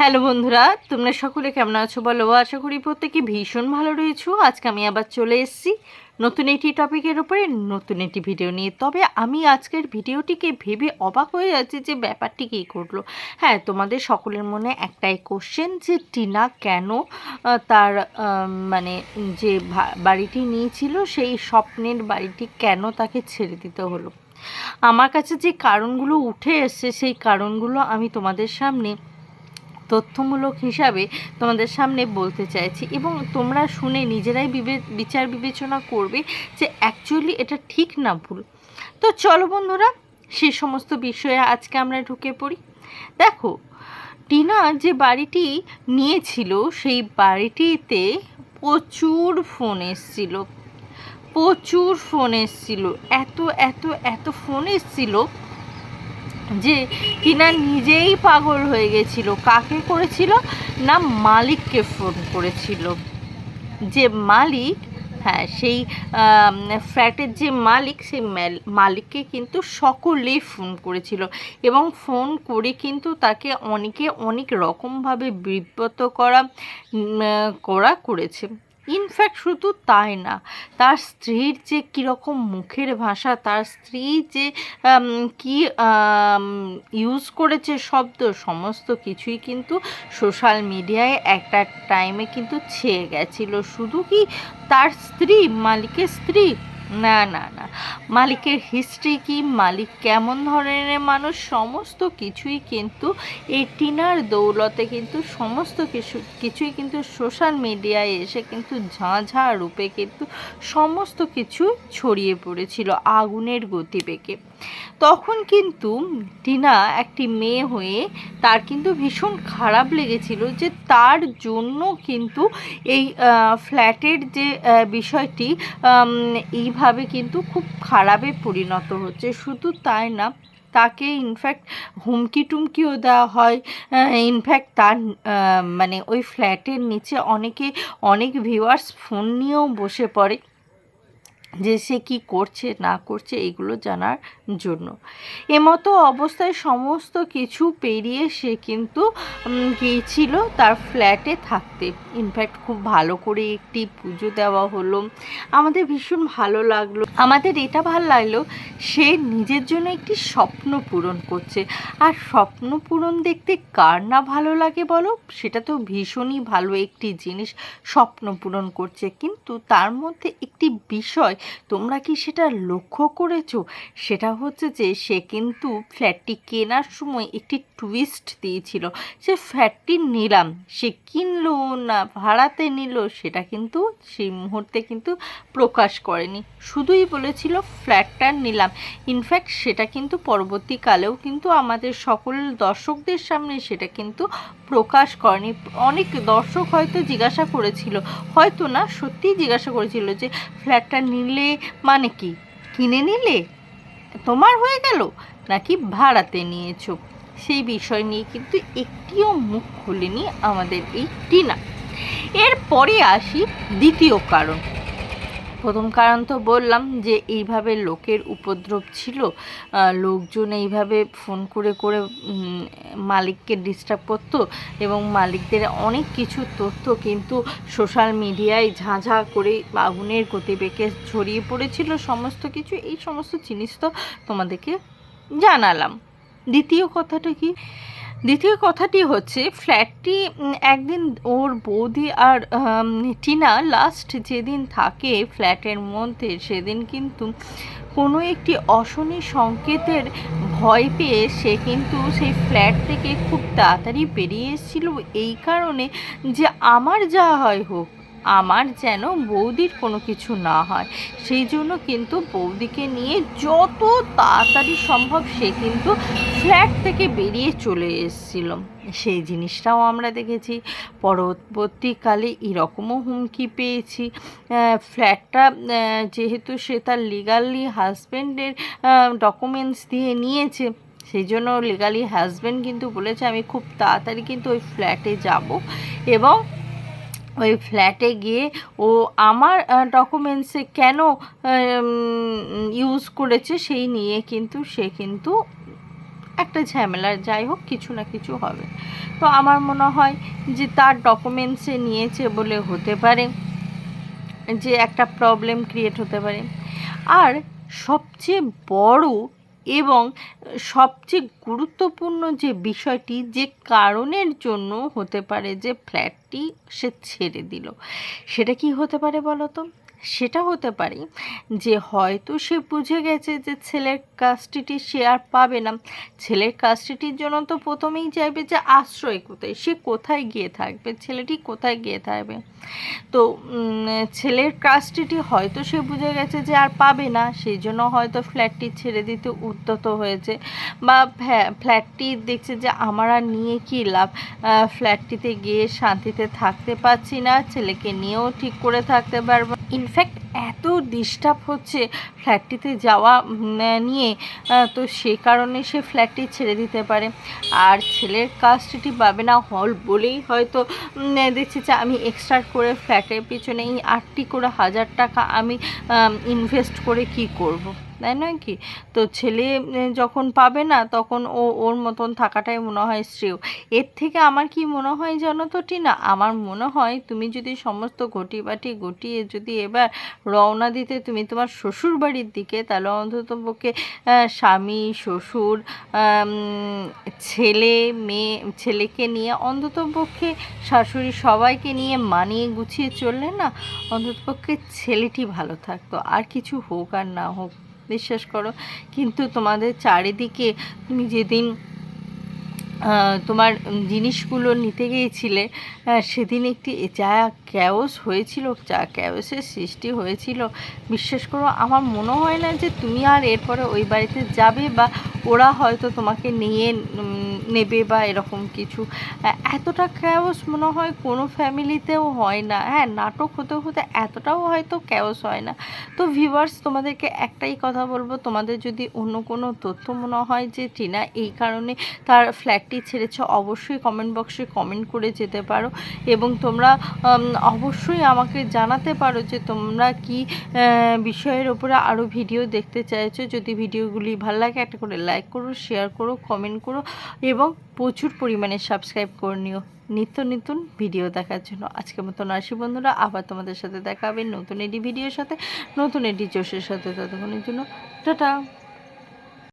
Hello বন্ধুরা, তোমরা সকলে কেমন আছো বলো? আশা করি প্রত্যেকে ভীষণ ভালো রয়েছো। আজকে আমি আবার চলে এসেছি নতুন একটি টপিকের উপরে, নতুন একটি ভিডিও নিয়ে। তবে আমি আজকের ভিডিওটিকে ভেবে অবাক হয়ে যাচ্ছি যে ব্যাপারটি কী করল হ্যাঁ তোমাদের সকলের মনে একটাই কোশ্চেন যে টিনা কেন তার মানে যে বাড়িটি নিয়েছিল, সেই স্বপ্নের বাড়িটি কেন তাকে ছেড়ে দিতে হলো? আমার কাছে যে কারণগুলো উঠে এসছে, সেই কারণগুলো আমি তোমাদের সামনে তথ্যমূলক হিসাবে তোমাদের সামনে বলতে চাইছি এবং তোমরা শুনে নিজেরাই বিবে, বিচার বিবেচনা করবে যে অ্যাকচুয়ালি এটা ঠিক না ভুল। তো চলো বন্ধুরা, সে সমস্ত বিষয়ে আজকে আমরা ঢুকে পড়ি। দেখো, টিনা যে বাড়িটি নিয়েছিল, সেই বাড়িটিতে প্রচুর ফোন এসছিল। প্রচুর ফোন এসছিল। এত এত এত ফোন এসছিল যে টিনা নিজেই পাগল হয়ে গেছিল। কাকে করেছিল? না, মালিককে ফোন করেছিল। যে মালিক হ্যাঁ সেই ফ্ল্যাটের যে মালিক, সেই মালিককে কিন্তু সকলেই ফোন করেছিল এবং ফোন করে কিন্তু তাকে অনেকে অনেক রকমভাবে বিব্রত করা করা করেছে। ইনফ্যাক্ট শুধু তাই না, তার স্ত্রীর যে কীরকম মুখের ভাষা, তার স্ত্রী যে কি ইউজ করেছে শব্দ, সমস্ত কিছুই কিন্তু সোশ্যাল মিডিয়ায় একটা টাইমে কিন্তু ছেয়ে গেছিল। শুধু কি তার স্ত্রী, মালিকের স্ত্রী? না না না। মালিকের হিস্ট্রি কি? মালিক কেমন ধরনের মানুষ? সমস্ত কিছুই কিন্তু এই টিনার দৌলতে কিন্তু সমস্ত কিছু, কিছুই কিন্তু সোশ্যাল মিডিয়ায় এসে কিন্তু ঝাঁঝা রূপে কিন্তু সমস্ত কিছু ছড়িয়ে পড়েছিল আগুনের গতিবেগে। তখন কিন্তু টিনা একটি মেয়ে হয়ে তার কিন্তু ভীষণ খারাপ লেগেছিল যে তার জন্য কিন্তু এই ফ্ল্যাটের যে বিষয়টি এইভাবে কিন্তু খুব খারাপে পরিণত হচ্ছে। শুধু তাই না, তাকে ইনফ্যাক্ট হুমকি টুমকিও দেওয়া হয়। ইনফ্যাক্ট তার মানে ওই ফ্ল্যাটের নিচে অনেকে, অনেক ভিউয়ার্স ফোন নিয়েও বসে পড়ে। যে সে কী করছে, না করছে, এগুলো জানার জন্য। এমতো অবস্থায় সমস্ত কিছু পেরিয়ে সে কিন্তু গিয়েছিল তার ফ্ল্যাটে থাকতে। ইনফ্যাক্ট খুব ভালো করে একটি পুজো দেওয়া হলো। আমাদের ভীষণ ভালো লাগল। আমাদের এটা ভালো লাগল, সে নিজের জন্য একটি স্বপ্ন পূরণ করছে। আর স্বপ্ন পূরণ দেখতে কার না ভালো লাগে বলো? সেটা তো ভীষণই ভালো একটি জিনিস, স্বপ্ন পূরণ করছে। কিন্তু তার মধ্যে একটি বিষয় তোমরা কি সেটা লক্ষ্য করেছ? সেটা হচ্ছে যে, সে কিন্তু ফ্ল্যাটটি কেনার সময় একটি টুইস্ট দিয়েছিল। সে ফ্ল্যাটটি নিলাম। সে কিনলো না ভাড়াতে নিল সেটা কিন্তু সেই মুহূর্তে কিন্তু প্রকাশ করেনি। শুধুই বলেছিল, ফ্ল্যাটটা নিলাম। ইনফ্যাক্ট সেটা কিন্তু পরবর্তীকালেও কিন্তু আমাদের সকল দর্শকদের সামনে সেটা কিন্তু প্রকাশ করেনি। অনেক দর্শক হয়তো জিজ্ঞাসা করেছিল। হয়তো না, সত্যিই জিজ্ঞাসা করেছিল যে, ফ্ল্যাটটা নিলে মানে কি? কিনে নিলে? তোমার হয়ে গেল? নাকি ভাড়াতে নিয়েছো? সেই বিষয় নিয়ে কিন্তু একটিও মুখ খুলেনি আমাদের এই টিনা। এরপরে আসি দ্বিতীয় কারণ। প্রথম কারণ তো বললাম যে এইভাবে লোকের উপদ্রব ছিল লোকজন এইভাবে ফোন করে করে মালিককে ডিস্টার্ব করতো এবং মালিকদের অনেক কিছু তথ্য কিন্তু সোশ্যাল মিডিয়ায় ঝাঁঝা করে আগুনের গতিবেগে ছড়িয়ে পড়েছিল সমস্ত কিছু। এই সমস্ত জিনিস তো তোমাদেরকে জানালাম। দ্বিতীয় কথাটা কি? দ্বিতীয় কথাটি হচ্ছে ফ্ল্যাটটি একদিন ওর বৌদি আর টিনা লাস্ট যেদিন থাকে ফ্ল্যাটের মধ্যে, সেদিন কিন্তু কোনো একটি অশনি সংকেতের ভয় পেয়ে সে কিন্তু সেই ফ্ল্যাট থেকে খুব তাড়াতাড়ি বেরিয়ে এসেছিল। এই কারণে যে আমার যা হয় হোক আমার যেন বৌদির কোনো কিছু না হয়। সেই জন্য কিন্তু বৌদিকে নিয়ে যত তাড়াতাড়ি সম্ভব সে কিন্তু ফ্ল্যাট থেকে বেরিয়ে চলে এসেছিল। সেই জিনিসটাও আমরা দেখেছি। পরবর্তীকালে এরকমও হুমকি পেয়েছি। ফ্ল্যাটটা যেহেতু সে তার লিগালি হাজব্যান্ডের ডকুমেন্টস দিয়ে নিয়েছে, সেই জন্য লিগালি হাজব্যান্ড কিন্তু বলেছে, আমি খুব তাড়াতাড়ি কিন্তু ওই ফ্ল্যাটে যাব। এবং ওই ফ্ল্যাটে গিয়ে ও আমার ডকুমেন্টসে কেন ইউজ করেছে সেই নিয়ে কিন্তু সে কিন্তু একটা ঝামেলা। যাই হোক, কিছু না কিছু হবে। তো আমার মনে হয় যে তার ডকুমেন্টসে নিয়েছে বলে হতে পারে, যে একটা প্রবলেম ক্রিয়েট হতে পারে। আর সবচেয়ে বড় এবং সবচেয়ে গুরুত্বপূর্ণ যে বিষয়টি যে কারণের জন্য হতে পারে যে ফ্ল্যাটটি সে ছেড়ে দিল, সেটা কি হতে পারে বলো তো সেটা হতে পারে যে হয়তো সে বুঝে গেছে যে ছেলের কাস্টিটি সে আর পাবে না। ছেলের কাস্টিটির জন্য তো প্রথমেই চাইবে যে আশ্রয় কোথায়, সে কোথায় গিয়ে থাকবে, ছেলেটি কোথায় গিয়ে থাকবে। তো ছেলের কাস্টিটি হয়তো সে বুঝে গেছে যে আর পাবে না, সেই জন্য হয়তো ফ্ল্যাটটি ছেড়ে দিতে উদ্যত হয়েছে বা ফ্ল্যাটটি দেখছে যে আমার আর নিয়ে কী লাভ? ফ্ল্যাটটিতে গিয়ে শান্তিতে থাকতে পারছি না, ছেলেকে নিয়েও ঠিক করে থাকতে পারব ইনফ্যাক্ট এত ডিস্টার্ব হচ্ছে ফ্ল্যাটটিতে যাওয়া নিয়ে তো সে কারণে সে ফ্ল্যাটটি ছেড়ে দিতে পারে আর ছেলের কাজটি পাবে না হল বলেই হয়তো দেখছে যে আমি এক্সট্রা করে ফ্ল্যাটের পিছনে এই আটটি করে হাজার টাকা আমি ইনভেস্ট করে কি করব। তাই নয় কি? তো ছেলে যখন পাবে না, তখন ও, ওর মতন থাকাটাই মনে হয় শ্রেয়। এর থেকে আমার কি মনে হয় জানো তো টিনা? আমার মনে হয় তুমি যদি সমস্ত ঘটি বাটি গটিয়ে যদি এবার রওনা দিতে তুমি তোমার শ্বশুর বাড়ির দিকে, তাহলে অন্তত পক্ষে স্বামী, শ্বশুর ছেলে, মেয়ে, ছেলেকে নিয়ে অন্তত পক্ষে, শাশুড়ি সবাইকে নিয়ে মানিয়ে গুছিয়ে চললে না, অন্তত পক্ষে ছেলেটি ভালো থাকতো। আর কিছু হোক আর না হোক বিশ্বাস করো। কিন্তু তোমাদের চারিদিকে তুমি যেদিন তোমার জিনিসগুলো নিতে গিয়েছিলে সেদিন একটি যা ক্যাওস হয়েছিল যা ক্যাওসের সৃষ্টি হয়েছিল। বিশ্বাস করো, আমার মনে হয় না যে তুমি আর এরপরে ওই বাড়িতে যাবে বা ওরা হয়তো তোমাকে নিয়ে নেবে বা এরকম কিছু। এতটা ক্যাওস মনে হয় কোনো ফ্যামিলিতেও হয় না। হ্যাঁ নাটক হতে হতে এতটাও হয়তো ক্যাওস হয় না। তো ভিউয়ার্স তোমাদেরকে একটাই কথা বলব, তোমাদের যদি অন্য কোনো তথ্য মনে হয় যে টিনা এই কারণে তার ফ্ল্যাটটি ছেড়েছ, অবশ্যই কমেন্ট বক্সে কমেন্ট করে যেতে পারো এবং তোমরা অবশ্যই আমাকে জানাতে পারো যে তোমরা কি বিষয়ের ওপরে আরও ভিডিও দেখতে চাইছো। যদি ভিডিওগুলি ভালো লাগে, একটা করে লাইক করো শেয়ার করো কমেন্ট করো এবং প্রচুর পরিমাণে সাবস্ক্রাইব করে নিও। নিত্য নতুন ভিডিও দেখার জন্য। আজকের মতন আসি বন্ধুরা, আবার তোমাদের সাথে দেখা হবে নতুন এডি ভিডিওর সাথে, নতুন এডি জোশের সাথে। ততক্ষণের জন্য, টাটা!